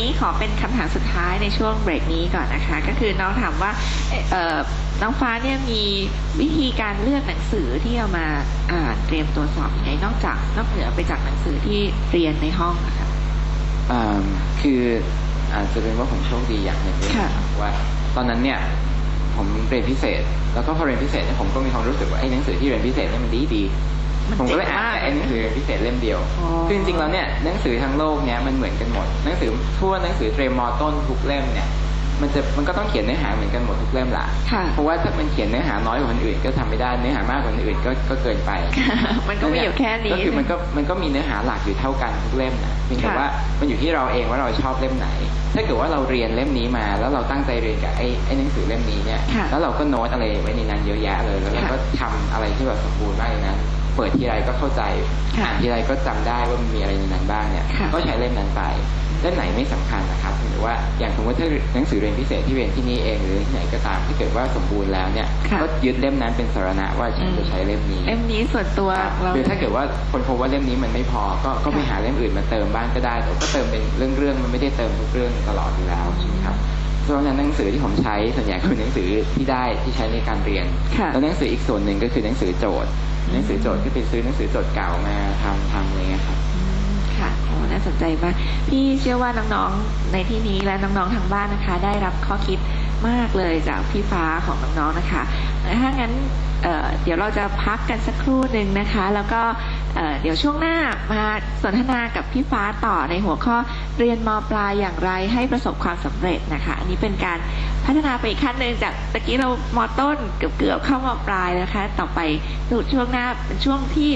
นี้ขอเป็นคำถามสุดท้ายในช่วงเบรกนี้ก่อนนะคะ ก็คือน้องถามว่าเอ่อน้องฟ้าเนี่ยมีวิธีการเลือกหนังสือที่เอามาอ่านเตรียมตัวสอบยังไงนอกจากนอกเหนือไปจากหนังสือที่เรียนในห้องอะค่ะอ่าคืออาจจะเป็นว่าผมโชคดีอย่างหนึ่งด้วยค่ะนะครับว่า ตอนนั้นเนี่ย ผมเรียนพิเศษ แล้วก็พอเรียนพิเศษเนี่ยผมก็มีความรู้สึกว่าไอ้หนังสือที่เรียนพิเศษเนี่ยมันดีดี ผมเจ๋ก็งเลยอ่านมากแต่ไอ้หนังสือเรียนพิเศษเล่มเดียวอ๋อคือจริงๆแล้วเนี่ยหนังสือทั้งโลกเนี่ยมันเหมือนกันหมดหนังสือทั่วหนังสือเตรียมมอต้นทุกเล่มเนี่ยมันจะมันก็ต้องเขียนเนื้อหาเหมือนกันหมดทุกเล่มละค่ะเพราะว่าถ้ามันเขียนเนื้อหาน้อยกว่าคนอื่น ก็ทำไม่ได้เนื้อหามากกว่าคนอื่นก็ก็เกินไป มันก็มีอยู่แค่นี้ก็คือมันก็มันก็มีเนื้อหาหลักอยู่เท่ากันทุกเล่มนะเพียงแต่ค่ะว่ามันอยู่ที่เราเองว่าเราชอบเล่มไหน ถ้าเกิดว่าเราเรียนเล่มนี้มา แล้วเราตั้งใจเรียนกับไอ้ไอ้หนังสือเล่มนี้เนี่ยค่ะแล้วเราก็โน้ตอะไรไว้ในนั้นเยอะแยะเลย แล้วเราค่ะก็ทำอะไรที่แบบสมบูรณ์มากในนั้น เปิดทีไรก็เข้าใจค่ะอ่านทีไรก็จำได้ว่ามันมีอะไรในนั้นบ้างเนี่ยค่ะก็ใช้เล่มนั้นไปเล่มไหนไม่สำคัญนะครับหรือว่าอย่างสมมติถ้าหนังสือเรียนพิเศษที่เรียนที่นี่เองหรือที่ไหนก็ตามถ้าเกิดว่าสมบูรณ์แล้วเนี่ยค่ะก็ยึดเล่มนั้นเป็นสารณะว่าฉันจะใช้เล่มนี้เล่มนี้ส่วนตัวครับเราหรือถ้าเกิดว่าคนพบว่าเล่มนี้มันไม่พอ ก็ก็ไปค่ะหาเล่มอื่นมาเติมบ้างก็ได้ แต่ก็เติมเป็นเรื่องๆมันไม่ได้เติมทุกเรื่องตลอดอยู่แล้วใช่ไหมครับเพราะฉะนั้นหนังสือที่ผมใช้ส่วนใหญ่ก็เป็นหนังสือที่ได้ที่ใช้ในการเรียนค่ะแล้วหนังสืออีกส่วนหนึ่งก็คือหนังสือโจทย์ หนังสือโจทย์ก็ไปซื้อหนังสือโจทย์เก่ามาทำทำอะไรเงี้ยครับค่ะโอ้น่าสนใจมากพี่เชื่อว่าน้องๆในที่นี้และน้องๆทางบ้านนะคะ ได้รับข้อคิดมากเลยจากพี่ฟ้าของน้องๆนะคะถ้างั้นเเดี๋ยวเราจะพักกันสักครู่หนึ่งนะคะ แล้วก็ เเดี๋ยวช่วงหน้ามาสนทนากับพี่ฟ้าต่อในหัวข้อเรียนมปลายอย่างไรให้ประสบความสำเร็จนะคะ อันนี้เป็นการพัฒนาไปอีกขั้นหนึ่งจากตะกี้เรามต้นเกือบๆเข้ามปลายนะคะ ต่อไปสู่ช่วงหน้าเป็นช่วงที่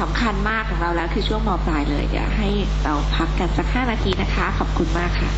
สำคัญมากของเราแล้วคือช่วงมปลายเลยเดี๋ยวให้เราพักกันสักห้านาทีนะคะ ขอบคุณมากค่ะ